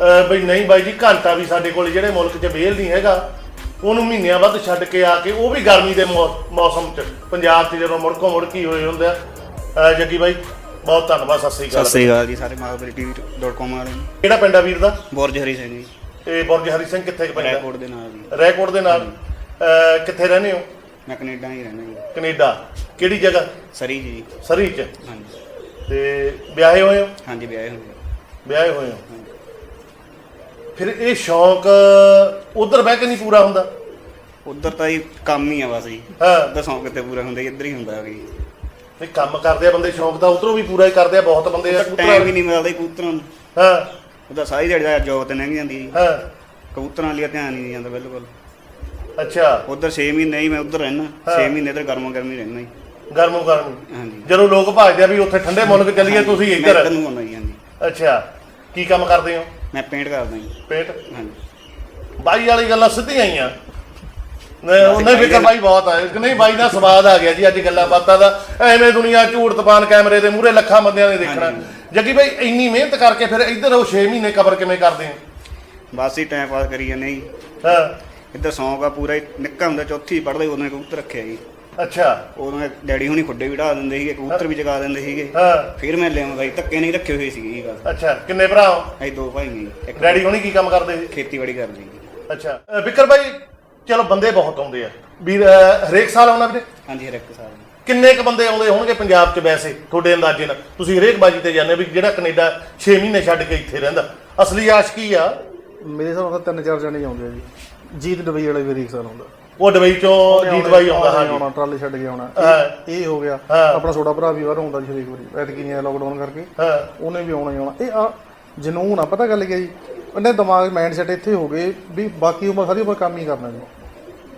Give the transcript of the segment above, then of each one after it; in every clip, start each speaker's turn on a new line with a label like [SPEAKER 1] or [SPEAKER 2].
[SPEAKER 1] ਅਹ ਬਈ ਨਹੀਂ ਬਾਈ ਜੀ ਘੰਟਾ ਵੀ ਸਾਡੇ ਕੋਲ ਜਿਹੜੇ ਮੁਲਕ 'ਚ ਵੇਲ ਨਹੀਂ ਹੈਗਾ ਉਹਨੂੰ ਮਹੀਨਿਆਂ ਬਾਅਦ ਛੱਡ ਕੇ ਆ ਕੇ ਉਹ ਵੀ ਗਰਮੀ ਦੇ ਮੌ- ਮੌਸਮ 'ਚ ਪੰਜਾਬ 'ਚ ਜਦੋਂ ਮੁੜਕੋ ਮੁੜਕੀ ਹੋਏ ਹੁੰਦੇ ਆ। ਅਹ ਜੱਗੀ ਬਾਈ ਬਹੁਤ ਧੰਨਵਾਦ ਸਤਿ ਸ੍ਰੀ
[SPEAKER 2] ਸਤਿ
[SPEAKER 1] ਅਕਾਲ
[SPEAKER 2] ਸ੍ਰੀ ਅਕਾਲ ਜੀ ਸਾਰੇ ਮਾਗਬਰੀ.com ਵਾਲੇ। ਨੂੰ
[SPEAKER 1] ਕਿਹੜਾ ਪਿੰਡ ਆ ਵੀਰ ਦਾ?
[SPEAKER 2] ਬੋਰਜ ਹਰੀ ਸਿੰਘ ਜੀ।
[SPEAKER 1] ਇਹ ਬੁਰਜ ਹਰੀ ਸਿੰਘ ਕਿੱਥੇ ਕੁ
[SPEAKER 2] ਰੈਕੋਰਡ ਦੇ ਨਾਲ ਜੀ।
[SPEAKER 1] ਰੈਕੋਰਡ ਦੇ ਨਾਲ? ਅਹ ਕਿੱਥੇ ਰਹਿੰਦੇ ਹੋ?
[SPEAKER 2] ਮੈਂ ਕੈਨੇਡਾ ਹੀ ਰਹਿੰਦਾ ਜੀ।
[SPEAKER 1] ਕੈਨੇਡਾ। ਕਿਹੜੀ ਜਗ੍ਹਾ?
[SPEAKER 2] ਸਰੀ ਜੀ।
[SPEAKER 1] ਸਰੀ 'ਚ।
[SPEAKER 2] ਹਾਂਜੀ।
[SPEAKER 1] ਤੇ ਵਿਆਹੇ ਹੋਏ ਹੋ?
[SPEAKER 2] ਹਾਂਜੀ ਵਿਆਹੇ ਹੋਏ
[SPEAKER 1] ਵਿਆਹੇ ਹੋਏ ਹੋ? ਫਿਰ ਇਹ ਸ਼ੌਂਕ ਉਧਰ ਬਹਿ ਕੇ ਨਹੀਂ ਪੂਰਾ ਹੁੰਦਾ?
[SPEAKER 2] ਉਧਰ ਤਾਂ ਹੀ ਕੰਮ ਹੀ ਆ ਬਸ ਜੀ।
[SPEAKER 1] ਹਾਂ।
[SPEAKER 2] ਉਧਰ ਸੌਂਕ ਕਿਤੇ ਪੂਰਾ ਹੁੰਦਾ ਜੀ, ਇੱਧਰ ਹੀ ਹੁੰਦਾ ਜੀ
[SPEAKER 1] ਵੀ ਕੰਮ ਕਰਦੇ ਆ ਬੰਦੇ ਸ਼ੌਂਕ ਦਾ ਉਧਰੋਂ ਵੀ ਪੂਰਾ ਹੀ ਕਰਦੇ ਆ ਬਹੁਤ ਬੰਦੇ ਆ
[SPEAKER 2] ਟਾਈਮ ਵੀ ਨਹੀਂ ਮਿਲਦਾ ਜੀ ਕਬੂਤਰਾਂ ਨੂੰ।
[SPEAKER 1] ਹਾਂ।
[SPEAKER 2] ਉਹਦਾ ਸਾਰੀ ਦਿਹਾੜੀ ਦਾ ਜੋਬ ਤੇ ਲੰਘ ਜਾਂਦੀ ਜੀ।
[SPEAKER 1] ਹਾਂ।
[SPEAKER 2] ਕਬੂਤਰਾਂ ਲਈ ਧਿਆਨ ਹੀ ਨਹੀਂ ਜਾਂਦਾ ਬਿਲਕੁਲ।
[SPEAKER 1] ਅੱਛਾ।
[SPEAKER 2] ਉਧਰ 6 ਮਹੀਨੇ ਹੀ ਮੈਂ ਉਧਰ ਰਹਿਣਾ 6 ਮਹੀਨੇ ਇੱਧਰ ਗਰਮੋ ਗਰਮੀ ਰਹਿਣਾ ਜੀ।
[SPEAKER 1] ਗਰਮੋ ਗਰਮ।
[SPEAKER 2] ਹਾਂਜੀ।
[SPEAKER 1] ਜਦੋਂ ਲੋਕ ਭਾਜਦੇ ਆ ਵੀ ਉੱਥੇ ਠੰਡੇ ਮੁਲਕ ਚੱਲੀਏ ਤੁਸੀਂ
[SPEAKER 2] ਮੈਂ
[SPEAKER 1] ਇੱਧਰ।
[SPEAKER 2] ਇੱਧਰ ਨੂੰ ਆਉਣਾ ਜੀ ਹਾਂਜੀ।
[SPEAKER 1] ਅੱਛਾ। ਕੀ ਕੰਮ ਕਰਦੇ ਹੋ?
[SPEAKER 2] ਮੈਂ ਪੇਂਟ ਕਰਦਾ ਜੀ।
[SPEAKER 1] ਪੇਟ?
[SPEAKER 2] ਹਾਂਜੀ।
[SPEAKER 1] ਬਾਈ ਵਾਲੀ ਗੱਲਾਂ ਸਿੱਧੀਆਂ ਆਈਆਂ ਨਹੀਂ ਉਹਨੇ ਫਿਕਰ ਬਾਈ ਬਹੁਤ ਆ। ਕਿ ਨਹੀਂ ਬਾਈ ਦਾ ਸਵਾਦ ਆ ਗਿਆ ਜੀ ਅੱਜ ਗੱਲਾਂ ਬਾਤਾਂ ਦਾ। ਐਵੇਂ ਦੁਨੀਆ ਝੂਠ ਤਪਾਨ ਕੈਮਰੇ ਦੇ ਮੂਹਰੇ ਲੱਖਾਂ ਬੰਦਿਆਂ ਨੇ ਦੇਖਣਾ। ਜੱਗੀ ਬਾਈ ਇੰਨੀ ਮਿਹਨਤ ਕਰਕੇ ਫਿਰ ਇੱਧਰ ਉਹ 6 ਮਹੀਨੇ ਕਵਰ ਕਿਵੇਂ ਕਰਦੇ ਆ
[SPEAKER 2] ਬਸ ਹੀ ਟਾਈਮ ਪਾਸ ਕਰੀ ਜਾਂਦੇ ਜੀ।
[SPEAKER 1] ਹਾਂ।
[SPEAKER 2] ਇੱਧਰ ਸੌਂਕ ਆ ਪੂਰਾ ਹੀ। ਨਿੱਕਾ ਹੁੰਦਾ ਚੌਥੀ ਪੜ੍ਹਦੇ ਹੀ ਕਬੂਤਰ ਰੱਖਿਆ ਜੀ।
[SPEAKER 1] ਅੱਛਾ।
[SPEAKER 2] ਉਦੋਂ ਡੈਡੀ ਹੁਣੀ ਖੁੱਡੇ ਵੀ ਢਾ ਦਿੰਦੇ ਸੀਗੇ ਕਬੂਤਰ ਵੀ ਜਗਾ ਦਿੰਦੇ ਸੀਗੇ।
[SPEAKER 1] ਹਾਂ।
[SPEAKER 2] ਫਿਰ ਮੈਂ ਲਿਆਉਂਦਾ ਜੀ ਧੱਕੇ ਨਹੀਂ ਰੱਖੇ ਹੋਏ ਸੀਗੇ ਇਹ ਗੱਲ।
[SPEAKER 1] ਅੱਛਾ ਕਿੰਨੇ ਭਰਾ ਹੋ?
[SPEAKER 2] ਅਸੀਂ ਦੋ ਭਾਈ ਨੇ। ਇੱਕ
[SPEAKER 1] ਡੈਡੀ ਹੁਣੀ ਕੀ ਕੰਮ ਕਰਦੇ ਸੀ?
[SPEAKER 2] ਖੇਤੀਬਾੜੀ ਕਰਦੇ ਜੀ
[SPEAKER 1] ਅੱਛਾ। ਅ, ਵਿਕਰ ਬਾਈ ਚਲੋ ਬੰਦੇ ਬਹੁਤ ਆਉਂਦੇ ਆ। ਵੀਰ ਅ, ਹਰੇਕ ਸਾਲ ਆਉਣਾ ਵੀਰੇ?
[SPEAKER 2] ਹਾਂਜੀ ਹਰ ਇੱਕ ਸਾਲ।
[SPEAKER 1] ਕਿੰਨੇ ਕ ਬੰਦੇ ਆਉਂਦੇ ਹੋਣਗੇ ਪੰਜਾਬ 'ਚ ਵੈਸੇ ਤੁਹਾਡੇ ਅੰਦਾਜ਼ੇ ਨਾਲ? ਤੁਸੀਂ ਹਰੇਕ ਬਾਜੀ ਤੇ ਜਾਂਦੇ ਹੋ ਵੀ ਜਿਹੜਾ ਕੈਨੇਡਾ 6 ਮਹੀਨੇ ਛੱਡ ਕੇ ਇੱਥੇ ਰਹਿੰਦਾ। ਅਸਲੀ ਆਸ਼ਕੀ ਆ?
[SPEAKER 3] ਮੇਰੇ ਹਿਸਾਬ ਨਾਲ ਤਾਂ ਤਿੰਨ ਚਾਰ ਜਣੇ ਆਉਂਦੇ ਆ ਜੀ। ਜੀਤ ਡਬਈ ਵਾਲੇ ਵੀ ਰੀਕ ਸਾਲ ਹੁੰਦਾ
[SPEAKER 1] ਉਹ ਦੁਬਈ ਚੋਂ ਜੀਤ ਬਾਈ ਆਉਂਦਾ
[SPEAKER 3] ਹਾਂ ਆਉਣਾ ਟਰਾਲੀ ਛੱਡ ਕੇ ਆਉਣਾ। ਇਹ- ਇਹ ਹੋ ਗਿਆ। ਆਪਣਾ ਛੋਟਾ ਭਰਾ ਵੀ ਬਾਹਰ ਆਉਂਦਾ ਜੀ ਹਰੇਕ ਵਾਰੀ ਐਤਕੀ ਨਹੀਂ ਆਇਆ ਲੋਕਡਾਊਨ ਕਰਕੇ।
[SPEAKER 1] ਹਾਂ।
[SPEAKER 3] ਉਹਨੇ ਵੀ ਆਉਣਾ ਹੀ ਆਉਣਾ। ਇਹ ਆ ਜਨੂਨ ਆ ਪਤਾ ਗੱਲ ਕੀ ਆ ਜੀ? ਉਹਨੇ ਦਿਮਾਗ ਮਾਈਂਡ ਸੈਟ ਇੱਥੇ ਹੋ ਗਏ ਵੀ ਬਾਕੀ ਉਮਰ ਸਾਰੀ ਉਮਰ ਕੰਮ ਹੀ ਕਰਨਾ ਜੀ।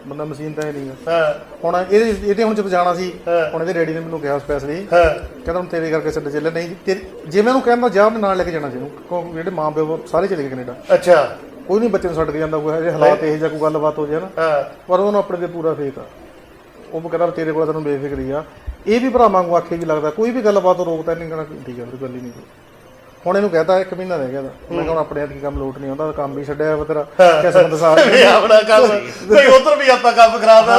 [SPEAKER 3] ਬੰਦਾ ਮਸ਼ੀਨ ਤਾਂ ਹੈ ਨਹੀਂ ਗਾ।
[SPEAKER 1] ਹਾਂ।
[SPEAKER 3] ਹੁਣ ਇਹਦੇ ਇਹਦੇ ਹੁਣ ਚ ਜਾਣਾ ਸੀ। ਹੁਣ ਇਹਦੇ ਡੈਡੀ ਨੇ ਮੈਨੂੰ ਕਿਹਾ ਸਪੈਸ਼ਲੀ
[SPEAKER 1] ਹਾਂ।
[SPEAKER 3] ਕਹਿੰਦਾ ਹੁਣ ਤੇਰੇ ਕਰਕੇ ਛੱਡ ਚੱਲੇ। ਨਹੀਂ ਤੇਰੀ ਜੇ ਮੈਂ ਉਹਨੂੰ ਕਹਿੰਦਾ ਜਾ ਮੈਂ ਨਾਲ ਲੈ ਕੇ ਜਾਣਾ ਸੀ ਇਹਨੂੰ। ਕਿਉਂਕਿ ਜਿਹੜੇ ਮਾਂ ਪਿਓ ਸਾਰੇ ਚਲੇ ਗਏ ਕੈਨੇਡਾ।
[SPEAKER 1] ਅੱਛਾ।
[SPEAKER 3] ਕੋਈ ਨਹੀਂ ਬੱਚੇ ਨੂੰ ਛੱਡ ਕੇ ਜਾਂਦਾ ਕੋਈ ਇਹੋ ਹਾਲਾਤ ਇਹ ਜਾਂ ਕੋਈ ਗੱਲਬਾਤ ਹੋ ਜਾਏ ਨਾ।
[SPEAKER 1] ਹਾਂ।
[SPEAKER 3] ਪਰ ਉਹਨੂੰ ਆਪਣੇ ਤੇ ਪੂਰਾ ਫੇਕ ਆ। ਉਹ ਕਹਿੰਦਾ ਤੇਰੇ ਕੋਲ ਤੈਨੂੰ ਬੇਫਿਕਰੀ ਆ। ਇਹ ਵੀ ਭਰਾ ਵਾਂਗੂ ਆਖੇ ਵੀ ਲੱਗਦਾ ਕੋਈ ਵੀ ਗੱਲਬਾਤ ਰੋਕਦਾ ਨਹੀਂ ਕਹਿਣਾ ਠੀਕ ਹੈ ਕੋਈ ਗੱਲ ਹੀ ਨਹੀਂ। ਹੁਣ ਇਹਨੂੰ ਕਹਤਾ ਇੱਕ ਮਹੀਨਾ ਰਹਿ ਗਿਆ ਮੈਂ ਕਿਹਾ ਹੁਣ ਆਪਣੇ ਹੱਥ ਕੀ ਕੰਮ ਲੋਟ ਨਹੀਂ ਆਉਂਦਾ ਕੰਮ ਵੀ ਛੱਡਿਆ ਵਾ ਤੇਰਾ। ਕਿਸਮਤ ਸਾਥ
[SPEAKER 1] ਵੀ ਆਪਣਾ ਕੰਮ ਕੋਈ ਉਧਰ ਵੀ ਆਪਾਂ ਕੰਮ ਕਰਾਦਾ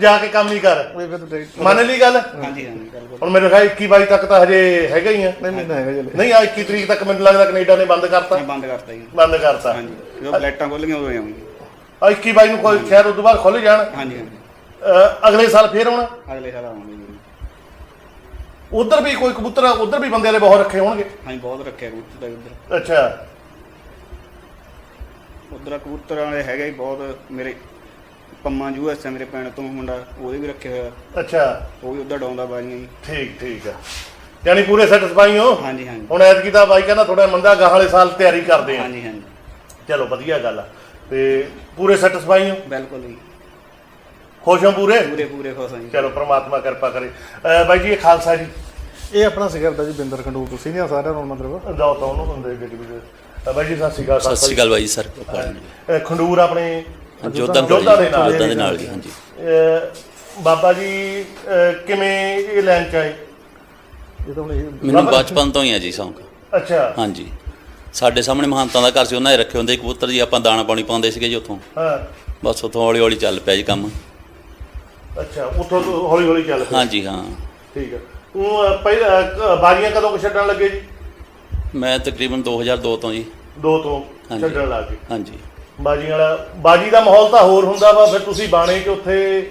[SPEAKER 1] ਜਾ ਕੇ ਕੰਮ ਹੀ ਕਰ।
[SPEAKER 3] ਉਹ ਫਿਰ ਤੇ
[SPEAKER 1] ਮੰਨ ਲਈ ਗੱਲ?
[SPEAKER 2] ਹਾਂਜੀ ਹਾਂਜੀ ਬਿਲਕੁਲ
[SPEAKER 1] ਹੁਣ ਮੇਰੇ ਖਿਆਲ 21 22 ਤੱਕ ਤਾਂ ਹਜੇ ਹੈਗਾ ਹੀ ਆ।
[SPEAKER 3] ਨਹੀਂ ਮਹੀਨਾ ਹੈਗਾ ਜਲੇ
[SPEAKER 1] ਨਹੀਂ ਆ 21 ਤਰੀਕ ਤੱਕ ਮੈਨੂੰ ਲੱਗਦਾ ਕੈਨੇਡਾ ਨੇ ਬੰਦ ਕਰਤਾ।
[SPEAKER 2] ਮੈਂ ਬੰਦ ਕਰਤਾ ਜੀ।
[SPEAKER 1] ਬੰਦ ਕਰਤਾ।
[SPEAKER 2] ਹਾਂਜੀ ਜਦੋਂ ਫਲੈਟਾਂ ਖੁੱਲ ਗਈਆਂ ਉਦੋਂ ਆਉਂਗੀ
[SPEAKER 1] ਆ 21 ਬਾਈ ਨੂੰ ਕੋਈ ਸ਼ਾਇਦ ਉਦੋਂ ਬਾਅਦ ਖੁੱਲ ਜਾਣ।
[SPEAKER 2] ਹਾਂਜੀ ਹਾਂਜੀ।
[SPEAKER 1] ਅਗਲੇ ਸਾਲ ਫੇਰ ਆਉਣਾ?
[SPEAKER 2] ਅਗਲੇ ਸਾਲ ਆਉਂਗੀ ਜੀ।
[SPEAKER 1] ਉਧਰ ਵੀ ਕੋਈ ਕਬੂਤਰ ਉਧਰ ਵੀ ਬੰਦੇ ਵਾਲੇ ਬਹੁਤ ਰੱਖੇ ਹੋਣਗੇ।
[SPEAKER 2] ਹਾਂਜੀ ਬਹੁਤ ਰੱਖਿਆ ਕਬੂਤਰ ਦਾ ਉੱਧਰ
[SPEAKER 1] ਅੱਛਾ।
[SPEAKER 2] ਉਧਰ ਕਬੂਤਰ ਵਾਲੇ ਹੈਗੇ ਬਹੁਤ ਮੇਰੇ ਪੰਮਾ ਯੂਐਸ ਮੇਰੇ ਪਿੰਡ ਤੋਂ ਮੁੰਡਾ ਉਹਦੇ ਵੀ ਰੱਖੇ ਹੋਇਆ।
[SPEAKER 1] ਅੱਛਾ।
[SPEAKER 2] ਉਹ ਵੀ ਉਧਰ ਡਾਉਂਦਾ ਬਾਜੀਆਂ ਜੀ।
[SPEAKER 1] ਠੀਕ ਠੀਕ ਆ। ਯਾਨੀ ਪੂਰੇ ਸੈਟੀਸਫਾਈ ਹੋ?
[SPEAKER 2] ਹਾਂਜੀ ਹਾਂਜੀ।
[SPEAKER 1] ਹੁਣ ਐਤਕੀ ਤਾਂ ਬਾਈ ਕਹਿੰਦਾ ਥੋੜਾ ਮੰਦਾ ਗਾਹ ਵਾਲੇ ਸਾਲ ਤਿਆਰੀ ਕਰਦੇ ਆ।
[SPEAKER 2] ਹਾਂਜੀ ਹਾਂਜੀ।
[SPEAKER 1] ਚਲੋ ਵਧੀਆ ਗੱਲ ਆ। ਤੇ ਪੂਰੇ ਸੈਟੀਸਫਾਈ ਹੋ?
[SPEAKER 2] ਬਿਲਕੁਲ ਜੀ।
[SPEAKER 1] ਖੁਸ਼ ਹੋ ਪੂਰੇ?
[SPEAKER 2] ਪੂਰੇ ਪੂਰੇ ਖੁਸ਼ ਹਾਂ ਜੀ।
[SPEAKER 1] ਚਲੋ ਪ੍ਰਮਾਤਮਾ ਕਿਰਪਾ ਕਰੇ। ਬਾਈ ਜੀ ਇਹ ਖਾਲਸਾ ਜੀ।
[SPEAKER 3] ਇਹ ਆਪਣਾ ਸਿਗਰ ਦਾ ਜੀ ਬਿੰਦਰ ਖੰਡੂਰ ਤੋਂ ਸੀਨੀਅਰ ਸਾਰਿਆਂ ਨੂੰ ਮਤਲਬ?
[SPEAKER 1] ਜਾਓ ਤਾਂ ਉਹਨੂੰ ਹੁੰਦੇ ਗੱਡੀ ਵਿੱਚ। ਬਾਈ ਜੀ ਸਤਿ ਸ਼੍ਰੀ ਅਕਾਲ
[SPEAKER 4] ਸਤਿ ਸ਼੍ਰੀ ਅਕਾਲ ਬਾਈ ਜੀ ਸਰ।
[SPEAKER 1] ਅ, ਖੰਡੂਰ ਆਪਣੇ
[SPEAKER 4] ਜੋਧਾ
[SPEAKER 1] ਜੋਧਾ ਦੇ ਨਾਲ।
[SPEAKER 4] ਜੋਧਾ ਦੇ ਨਾਲ ਜੀ ਹਾਂਜੀ।
[SPEAKER 1] ਅ, ਬਾਬਾ ਜੀ ਅ, ਕਿਵੇਂ ਇਹ ਲਾਈਨ ਚ ਆਏ?
[SPEAKER 3] ਇਹ ਤਾਂ ਹੁਣ ਇਹ
[SPEAKER 4] ਮੈਨੂੰ ਬਚਪਨ ਤੋਂ ਹੀ ਆ ਜੀ ਸ਼ੌਂਕ।
[SPEAKER 1] ਅੱਛਾ।
[SPEAKER 4] ਹਾਂਜੀ। ਸਾਡੇ ਸਾਹਮਣੇ ਮਹੰਤਾਂ ਦਾ ਘਰ ਸੀ ਉਹਨਾਂ ਨੇ ਰੱਖੇ ਹੁੰਦੇ ਕਬੂਤਰ ਜੀ ਆਪਾਂ ਦਾਣਾ ਪਾਣੀ ਪਾਉਂਦੇ ਸੀਗੇ ਜੀ ਉੱਥੋਂ।
[SPEAKER 1] ਹਾਂ।
[SPEAKER 4] ਬਸ ਉੱਥੋਂ ਹੌਲੀ ਹੌਲੀ ਚੱਲ ਪਿਆ ਜੀ ਕੰਮ।
[SPEAKER 1] ਅੱਛਾ ਉੱਥੋਂ ਤੋਂ ਹੌਲੀ ਹੌਲੀ ਚੱਲ ਪਿਆ।
[SPEAKER 4] ਹਾਂਜੀ ਹਾਂ।
[SPEAKER 1] ਠੀਕ ਹੈ ਉਹ ਪਹਿਲਾਂ ਅ, ਬਾਜੀਆਂ ਕਦੋਂ ਕੁ ਛੱਡਣ ਲੱਗੇ ਜੀ?
[SPEAKER 4] ਮੈਂ ਤਕਰੀਬਨ 2002 ਤੋਂ ਜੀ।
[SPEAKER 1] ਦੋ ਤੋਂ
[SPEAKER 4] ਹਾਂਜੀ।
[SPEAKER 1] ਛੱਡਣ ਲੱਗ ਗਏ।
[SPEAKER 4] ਹਾਂਜੀ।
[SPEAKER 1] ਬਾਜੀ ਵਾਲਾ ਬਾਜੀ ਦਾ ਮਾਹੌਲ ਤਾਂ ਹੋਰ ਹੁੰਦਾ ਵਾ ਫਿਰ ਤੁਸੀਂ ਬਾਣੇ ਚ ਉੱਥੇ?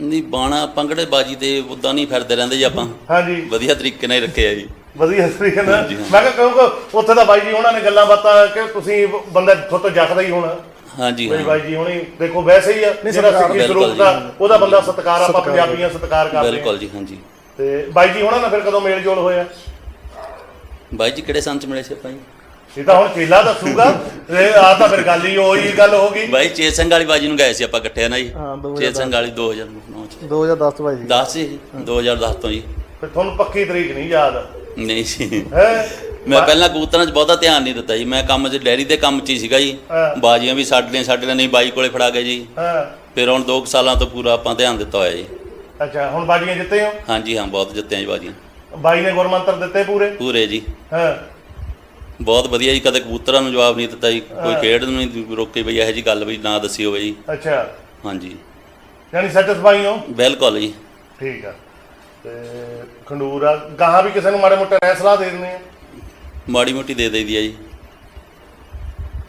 [SPEAKER 4] ਨਹੀਂ ਬਾਣਾ ਪੰਗੜੇ ਬਾਜੀ ਤੇ ਉਦਾਂ ਨਹੀਂ ਫਿਰਦੇ ਰਹਿੰਦੇ ਜੀ ਆਪਾਂ।
[SPEAKER 1] ਹਾਂਜੀ।
[SPEAKER 4] ਵਧੀਆ ਤਰੀਕੇ ਨਾਲ ਹੀ ਰੱਖੇ ਆ ਜੀ।
[SPEAKER 1] ਵਧੀਆ ਤਰੀਕੇ ਨਾਲ?
[SPEAKER 4] ਹਾਂਜੀ, ਹਾਂ।
[SPEAKER 1] ਮੈਂ ਕਿਹਾ ਕਿਉਂਕਿ ਉੱਥੇ ਤਾਂ ਬਾਈ ਜੀ ਉਹਨਾਂ ਨੇ ਗੱਲਾਂ ਬਾਤਾਂ ਕਿ ਤੁਸੀਂ ਬੰਦਾ ਤੁਹਾਡੇ ਤੋਂ ਜੱਕਦਾ ਹੀ ਹੋਣਾ।
[SPEAKER 4] ਹਾਂਜੀ
[SPEAKER 1] ਬਈ
[SPEAKER 4] ਹਾਂ।
[SPEAKER 1] ਬਾਈ ਜੀ ਹੁਣੀ ਦੇਖੋ ਵੈਸੇ ਹੀ ਆ ਜਿਹੜਾ
[SPEAKER 3] ਸਤਿਕਾਰ
[SPEAKER 1] ਸਿੱਖੀ
[SPEAKER 4] ਬਿਲਕੁਲ
[SPEAKER 1] ਸਰੂਪ ਦਾ
[SPEAKER 4] ਜੀ।
[SPEAKER 1] ਉਹਦਾ ਬੰਦਾ ਸਤਿਕਾਰ ਆਪਾਂ
[SPEAKER 3] ਸਤਿਕਾਰ
[SPEAKER 1] ਪੰਜਾਬੀਆਂ ਸਤਿਕਾਰ ਕਰਦੇ
[SPEAKER 4] ਬਿਲਕੁਲ
[SPEAKER 1] ਹਾਂ।
[SPEAKER 4] ਜੀ ਹਾਂਜੀ।
[SPEAKER 1] ਤੇ ਬਾਈ ਜੀ ਹੁਣਾਂ ਨਾਲ ਫਿਰ ਕਦੋਂ ਮੇਲ ਜੋਲ ਹੋਇਆ?
[SPEAKER 4] ਬਾਈ ਜੀ ਕਿਹੜੇ ਸੰਨ ਚ ਮਿਲੇ ਸੀ ਆਪਾਂ ਜੀ?
[SPEAKER 1] ਇਹ ਤਾਂ ਹੁਣ ਚੇਲਾ ਦੱਸੂਗਾ। ਇਹ ਆ ਤਾਂ ਫਿਰ ਗੱਲ ਹੀ ਉਹੀ ਗੱਲ ਹੋ ਗਈ।
[SPEAKER 4] ਬਾਈ ਚੇਤ ਸਿੰਘ ਵਾਲੀ ਬਾਜੀ ਨੂੰ ਗਏ ਸੀ ਆਪਾਂ ਇਕੱਠੇ ਨਾ ਜੀ।
[SPEAKER 3] ਹਾਂ, ਦੋ ਹਜ਼ਾਰ
[SPEAKER 4] ਚੇਤ ਸਿੰਘ ਵਾਲੀ 2009 ਚ।
[SPEAKER 3] 2010 ਤੋਂ ਭਾਈ ਜੀ।
[SPEAKER 4] 10 ਜੀ 2010 ਤੋਂ ਜੀ।
[SPEAKER 1] ਫਿਰ ਤੁਹਾਨੂੰ ਪੱਕੀ ਤਰੀਕ ਨਹੀਂ ਯਾਦ?
[SPEAKER 4] ਨਹੀਂ
[SPEAKER 1] ਹੈ?
[SPEAKER 4] ਮੈਂ ਪਹਿਲਾਂ ਕਬੂਤਰਾਂ 'ਚ ਬਹੁਤਾ ਧਿਆਨ ਨਹੀਂ ਦਿੱਤਾ ਜੀ। ਮੈਂ ਕੰਮ 'ਚ ਡੈਰੀ ਦੇ ਕੰਮ 'ਚ ਹੀ ਸੀਗਾ ਜੀ।
[SPEAKER 1] ਹਾਂ।
[SPEAKER 4] ਬਾਜੀਆਂ ਵੀ ਸਾਡੀਆਂ ਸਾਡੀਆਂ ਨਹੀਂ ਬਾਈ ਕੋਲੇ ਫੜਾ ਗਏ ਜੀ।
[SPEAKER 1] ਹਾਂ।
[SPEAKER 4] ਫਿਰ ਹੁਣ 2 ਸਾਲਾਂ ਤੋਂ ਪੂਰਾ ਆਪਾਂ ਧਿਆਨ ਦਿੱਤਾ ਹੋਇਆ ਜੀ।
[SPEAKER 1] ਅੱਛਾ ਹੁਣ ਬਾਜੀਆਂ ਜਿੱਤੇ ਹੋ?
[SPEAKER 4] ਹਾਂਜੀ ਹਾਂ ਬਹੁਤ ਜਿੱਤੇ ਆ ਜੀ ਬਾਜੀਆਂ।
[SPEAKER 1] ਬਾਈ ਨੇ ਗੁਰਮੰਤਰ ਦਿੱਤੇ ਪੂਰੇ?
[SPEAKER 4] ਪੂਰੇ ਜੀ।
[SPEAKER 1] ਹਾਂ।
[SPEAKER 4] ਬਹੁਤ ਵਧੀਆ ਜੀ ਕਦੇ ਕਬੂਤਰਾਂ ਨੂੰ ਜਵਾਬ ਨਹੀਂ ਦਿੱਤਾ ਜੀ ਕੋਈ ਖੇਡ ਨੂੰ ਨਹੀਂ ਰੋਕੇ ਬਈ ਇਹੋ ਜੀ ਗੱਲ ਵੀ ਨਾ ਦੱਸੀ ਹੋਵੇ ਜੀ।
[SPEAKER 1] ਅੱਛਾ।
[SPEAKER 4] ਹਾਂਜੀ।
[SPEAKER 1] ਯਾਨੀ ਸੈਟੀਸਫਾਈ ਹੋ?
[SPEAKER 4] ਬਿਲਕੁਲ ਜੀ।
[SPEAKER 1] ਠੀਕ ਆ। ਤੇ ਖੰਡੂਰ ਆ ਗਾਹਾਂ ਵੀ ਕਿਸੇ ਨੂੰ ਮਾੜੇ ਮੋਟੇ ਰਹਿ ਸਲਾਹ ਦੇ ਦਿੰਦੇ ਆ?
[SPEAKER 4] ਮਾੜੀ ਮੋਟੀ ਦੇ ਦੇਈਦੀ ਆ ਜੀ।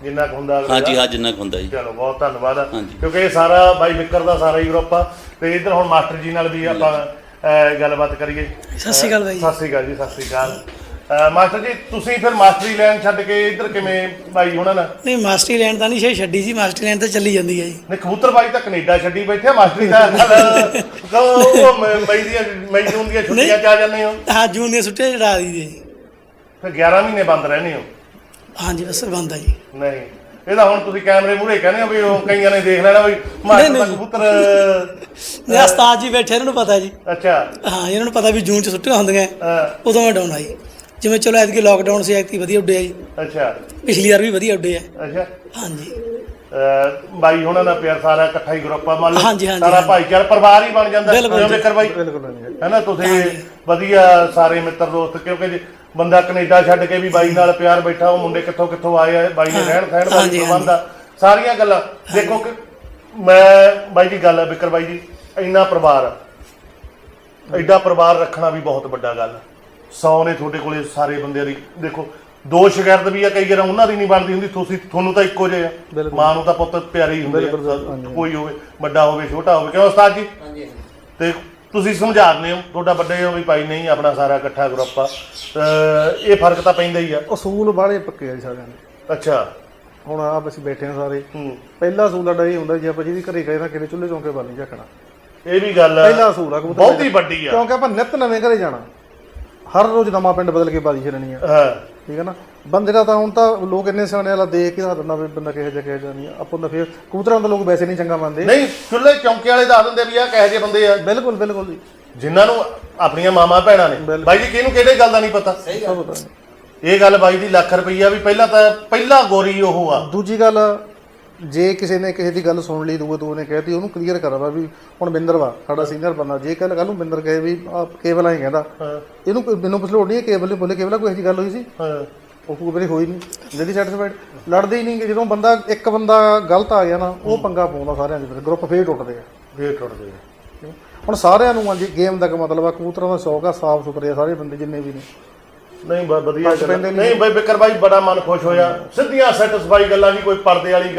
[SPEAKER 1] ਜਿੰਨਾ ਕੁ ਹੁੰਦਾ ਅਗਲੇ
[SPEAKER 4] ਹਾਂਜੀ
[SPEAKER 1] ਦਾ।
[SPEAKER 4] ਹਾਂ ਜਿੰਨਾ ਕੁ ਹੁੰਦਾ ਜੀ।
[SPEAKER 1] ਚਲੋ ਬਹੁਤ ਧੰਨਵਾਦ। ਆ।
[SPEAKER 4] ਹਾਂਜੀ।
[SPEAKER 1] ਕਿਉਂਕਿ ਇਹ ਸਾਰਾ ਬਾਈ ਵਿਕਰ ਦਾ ਸਾਰਾ ਹੀ ਗਰੁੱਪ ਆ। ਤੇ ਇੱਧਰ ਹੁਣ ਮਾਸਟਰ ਜੀ ਨਾਲ ਵੀ ਆਪਾਂ ਅਹ, ਗੱਲਬਾਤ ਕਰੀਏ।
[SPEAKER 5] ਸਤਿ ਸ਼੍ਰੀ ਅਕਾਲ ਬਾਈ।
[SPEAKER 1] ਸਤਿ ਸ਼੍ਰੀ ਅਕਾਲ ਜੀ ਸਤਿ ਸ਼੍ਰੀ ਅਕਾਲ। ਅਹ, ਮਾਸਟਰ ਜੀ ਤੁਸੀਂ ਫਿਰ ਮਾਸਟਰੀ ਲਾਈਨ ਛੱਡ ਕੇ ਇੱਧਰ ਕਿਵੇਂ ਬਾਈ ਹੁਣਾਂ ਨਾਲ
[SPEAKER 5] ਨਹੀਂ ਮਾਸਟਰੀ ਲੈਂਡ ਤਾਂ ਨਹੀਂ ਛੇ ਛੱਡੀ ਸੀ ਮਾਸਟਰੀ ਲੈਂਡ ਤਾਂ ਚੱਲੀ ਜਾਂਦੀ ਹੈ ਜੀ।
[SPEAKER 1] ਨੇ ਕਬੂਤਰ ਬਾਈ ਤਾਂ ਕੈਨੇਡਾ ਛੱਡੀ ਬੈਠੇ ਆ, ਮਾਸਟਰੀ ਦਾ ਉਹ ਮ- ਮਈ ਦੀਆਂ ਮਈ ਜੂਨ ਦੀਆਂ ਛੁੱਟੀਆਂ ਚ ਆ ਜਾਂਦੇ ਹੋ।
[SPEAKER 5] ਹਾਂ ਜੂਨ ਦੀਆਂ ਛੁੱਟੀਆਂ ਚੜਾ ਦੀ ਜੀ।
[SPEAKER 1] ਫਿਰ 11 ਮਹੀਨੇ ਬੰਦ ਰਹਿੰਦੇ ਹੋ।
[SPEAKER 5] ਹਾਂਜੀ ਬਸ ਬੰਦਾ ਜੀ।
[SPEAKER 1] ਨਹੀਂ ਇਹਦਾ ਹੁਣ ਤੁਸੀਂ ਕੈਮਰੇ ਮੂਹਰੇ ਕਹਿੰਦੇ ਹੋ ਵੀ ਉਹ ਕਈਆਂ ਨੇ ਦੇਖ ਲੈਣਾ ਵੀ ਦਾ
[SPEAKER 5] ਨਹੀਂ।
[SPEAKER 1] ਕਬੂਤਰ
[SPEAKER 5] ਨੇ ਉਸਤਾਦ ਜੀ ਬੈਠੇ ਇਹਨਾਂ ਨੂੰ ਪਤਾ ਜੀ।
[SPEAKER 1] ਅੱਛਾ।
[SPEAKER 5] ਹਾਂ ਇਹਨਾਂ ਨੂੰ ਪਤਾ ਵੀ ਜੂਨ ਚ ਛੁੱਟੀਆਂ ਹੁੰਦੀਆਂ। ਉਦੋਂ ਮੈਂ ਡਾਊਨ ਆਈ। ਜਿਵੇਂ ਚਲੋ ਐਤਕੀ ਲੋਕਡਾਊਨ ਸੀ ਐਤਕੀ ਵਧੀਆ ਉੱਡਿਆ ਜੀ।
[SPEAKER 1] ਅੱਛਾ।
[SPEAKER 5] ਪਿਛਲੀ ਵਾਰ ਵੀ ਵਧੀਆ ਉੱਡਿਆ
[SPEAKER 1] ਅੱਛਾ।
[SPEAKER 5] ਹਾਂਜੀ।
[SPEAKER 1] ਬਾਈ ਹੁਣਾਂ ਦਾ ਪਿਆਰ ਸਾਰਾ ਇਕੱਠਾ ਹੀ ਗਰੁੱਪ ਆ ਮੰਨ ਲਓ
[SPEAKER 5] ਹਾਂਜੀ,
[SPEAKER 1] ਸਾਰਾ
[SPEAKER 5] ਹਾਂਜੀ।
[SPEAKER 1] ਭਾਈਚਾਰਾ ਪਰਿਵਾਰ ਹੀ ਬਣ ਜਾਂਦਾ
[SPEAKER 5] ਬਿਲਕੁਲ
[SPEAKER 1] ਕਿਉਂ
[SPEAKER 5] ਜੀ।
[SPEAKER 1] ਵਿਕਰ ਬਾਈ?
[SPEAKER 3] ਬਿਲਕੁਲ ਨਹੀਂ
[SPEAKER 1] ਹੈ ਨਾ ਤੁਸੀਂ ਵਧੀਆ ਸਾਰੇ ਮਿੱਤਰ ਦੋਸਤ ਕਿਉਂਕਿ ਜੇ ਬੰਦਾ ਕੈਨੇਡਾ ਛੱਡ ਕੇ ਵੀ ਬਾਈ ਨਾਲ ਪਿਆਰ ਬੈਠਾ ਉਹ ਮੁੰਡੇ ਕਿੱਥੋਂ ਕਿੱਥੋਂ ਆਏ ਆ ਬਾਈ ਨੇ ਰਹਿਣ ਸਹਿਣ ਦਾ ਵੀ
[SPEAKER 5] ਹਾਂਜੀ,
[SPEAKER 1] ਪ੍ਰਬੰਧ ਆ ਸਾਰੀਆਂ ਗੱਲਾਂ। ਦੇਖੋ ਕਿ ਮੈਂ ਬਾਈ ਦੀ ਗੱਲ ਹੈ ਵਿਕਰ ਬਾਈ ਜੀ ਇੰਨਾ ਪਰਿਵਾਰ ਆ। ਐਡਾ ਪਰਿਵਾਰ ਰੱਖਣਾ ਵੀ ਬਹੁਤ ਵੱਡਾ ਗੱਲ 100 ਨੇ ਤੁਹਾਡੇ ਕੋਲੇ ਸਾਰੇ ਬੰਦਿਆਂ ਦੀ ਦੇਖੋ ਦੋ ਸ਼ਗਿਰਦ ਵੀ ਆ ਕਈ ਵਾਰ ਉਹਨਾਂ ਦੀ ਨਹੀਂ ਬਣਦੀ ਹੁੰਦੀ ਤੁਸੀਂ ਤੁਹਾਨੂੰ ਤਾਂ ਇੱਕੋ ਜਿਹੇ ਆ।
[SPEAKER 3] ਬਿਲਕੁਲ।
[SPEAKER 1] ਮਾਂ ਨੂੰ ਤਾਂ ਪੁੱਤ ਪਿਆਰੇ ਹੀ ਹੁੰਦੇ
[SPEAKER 3] ਬਿਲਕੁਲ,
[SPEAKER 1] ਆ
[SPEAKER 3] ਹਾਂਜੀ।
[SPEAKER 1] ਕੋਈ ਹੋਵੇ ਵੱਡਾ ਹੋਵੇ ਛੋਟਾ ਹੋਵੇ। ਕਿਉਂ ਉਸਤਾਦ ਜੀ? ਤੇ ਤੁਸੀਂ ਸਮਝਾਉਂਦੇ ਹੋ ਤੁਹਾਡਾ ਵੱਡੇ ਹੋ ਵੀ ਭਾਈ ਨਹੀਂ ਆਪਣਾ ਸਾਰਾ ਇਕੱਠਾ ਗਰੁੱਪ ਆ ਅਹ ਇਹ ਫ਼ਰਕ ਤਾਂ ਪੈਂਦਾ ਹੀ ਆ।
[SPEAKER 3] ਅਸੂਲ ਬਾਹਲੇ ਪੱਕੇ ਆ ਜੀ ਸਾਰਿਆਂ ਦੇ।
[SPEAKER 1] ਅੱਛਾ।
[SPEAKER 3] ਹੁਣ ਆਪ ਅਸੀਂ ਬੈਠੇ ਆ ਸਾਰੇ।
[SPEAKER 1] ਹੂੰ।
[SPEAKER 3] ਪਹਿਲਾ ਅਸੂਲ ਸਾਡਾ ਇਹ ਹੁੰਦਾ ਜੇ ਆਪਾਂ ਜਿਹਦੀ ਘਰੇ ਗਏ ਨਾ ਕਿਤੇ ਚੁੱਲ੍ਹੇ ਚੌਂਕੇ ਵੱਲ ਨਹੀਂ ਝੱਕਣਾ।
[SPEAKER 1] ਇਹ ਵੀ ਗੱਲ
[SPEAKER 3] ਪਹਿਲਾ ਅਸੂਲ ਆ ਕਬੂਤਰ
[SPEAKER 1] ਬਹੁਤੀ ਵੱਡੀ ਆ।
[SPEAKER 3] ਕਿਉਂਕਿ ਆਪਾਂ ਨਿੱਤ ਨਵੇਂ ਘਰੇ ਜਾਣਾ। ਹਰ ਰੋਜ਼ ਨਵਾਂ ਪਿੰਡ ਬਦਲ ਕੇ ਬਾਜੀ ਛੱਡਣੀ ਆ।
[SPEAKER 1] ਹਾਂ।
[SPEAKER 3] ਠੀਕ ਹੈ ਨਾ? ਬੰਦੇ ਦਾ ਤਾਂ ਹੁਣ ਤਾਂ ਲੋਕ ਇੰਨੇ ਸਿਆਣੇ ਵਾਲਾ ਦੇਖ ਕੇ ਹੱਥ ਨਾ ਵੀ ਬੰਦਾ ਕਿਹੋ ਜਿਹਾ ਕਿਹੋ ਜਿਹਾ ਨਹੀਂ। ਆ। ਆਪਾਂ ਤਾਂ ਫਿਰ ਕਬੂਤਰਾਂ ਦਾ ਲੋਕ ਵੈਸੇ ਨਹੀਂ ਚੰਗਾ ਮੰਨਦੇ।
[SPEAKER 1] ਨਹੀਂ ਚੁੱਲ੍ਹੇ ਚੌਂਕੇ ਵਾਲੇ ਦੱਸ ਦਿੰਦੇ ਵੀ ਆ ਕਹੇ ਜਿਹੇ ਬੰਦੇ ਆ।
[SPEAKER 3] ਬਿਲਕੁਲ ਬਿਲਕੁਲ ਜੀ।
[SPEAKER 1] ਜਿਨ੍ਹਾਂ ਨੂੰ ਆਪਣੀਆਂ ਮਾਮਾ ਭੈਣਾਂ ਨੇ। ਬਾਈ ਜੀ ਕਿਹਨੂੰ ਕਿਹੜੇ ਗੱਲ ਦਾ ਨਹੀਂ ਪਤਾ?
[SPEAKER 3] ਪਤਾ। ਨਹੀਂ।
[SPEAKER 1] ਇਹ ਗੱਲ ਬਾਈ ਦੀ ਲੱਖ ਰੁਪਈਆ ਵੀ ਪਹਿਲਾਂ ਤਾਂ ਪਹਿਲਾ ਗੋਰੀ ਉਹ ਆ।
[SPEAKER 3] ਦੂਜੀ ਗੱਲ ਜੇ ਕਿਸੇ ਨੇ ਕਿਸੇ ਦੀ ਗੱਲ ਸੁਣ ਲਈ ਦੂਏ ਦੂਏ ਨੇ ਕਹਿਤੀ ਉਹਨੂੰ ਕਲੀਅਰ ਕਰਵਾ ਵੀ ਹੁਣ ਬਿੰਦਰ ਵਾ ਸਾਡਾ ਸੀਨੀਅਰ ਬੰਦਾ। ਜੇ ਕੱਲ ਕੱਲ ਨੂੰ ਬਿੰਦਰ ਕਹੇ ਵੀ ਆ ਕੇਵਲ ਆਈ ਕਹਿੰਦਾ। ਇਹਨੂੰ ਕੋਈ- ਮੈਨੂੰ ਪੁੱਛ ਲੋੜ ਨਹੀਂ ਹੈ ਕੇਵਲ ਨੇ ਬੋਲੇ। ਕੇਵਲ ਕੋਈ ਇਹੋ ਜਿਹੀ ਗੱਲ ਹੋਈ ਸੀ?
[SPEAKER 1] ਹਾਂ।
[SPEAKER 3] ਉਹ ਕੋਈ ਵਾਰੀ ਹੋਈ ਨਹੀਂ ਜਦੀ ਸੈਟੀਸਫਾਈਡ ਲੜਦੇ ਹੀ ਨਹੀਂ ਗੇ। ਜਦੋਂ ਬੰਦਾ ਇੱਕ ਬੰਦਾ ਗਲਤ ਆ ਗਿਆ ਨਾ ਉਹ ਪੰਗਾ ਪਾਉਂਦਾ ਸਾਰਿਆਂ ਦੇ ਵਿੱਚ। ਗਰੁੱਪ ਫੇਰ ਟੁੱਟਦੇ ਆ।
[SPEAKER 1] ਫੇਰ ਟੁੱਟਦੇ ਆ।
[SPEAKER 3] ਹੁਣ ਸਾਰਿਆਂ ਨੂੰ ਅੱਜ ਗੇਮ ਦਾ ਕੀ ਮਤਲਬ ਆ ਕਬੂਤਰਾਂ ਦਾ ਸ਼ੌਕ ਆ ਸਾਫ਼ ਸੁਥਰੇ ਆ ਸਾਰੇ ਬੰਦੇ ਜਿੰਨੇ ਵੀ ਨੇ।
[SPEAKER 1] ਨਹੀਂ ਵਧੀਆ। ਨਹੀਂ ਬਾਈ ਬਿਕਰ ਬਾਈ ਬੜਾ ਮਨ ਖੁਸ਼ ਹੋਇਆ। ਸਿੱਧੀਆਂ ਸੈਟੀਸਫਾਈ ਗੱਲਾਂ ਜੀ ਕੋਈ ਪਰਦੇ ਵਾਲੀ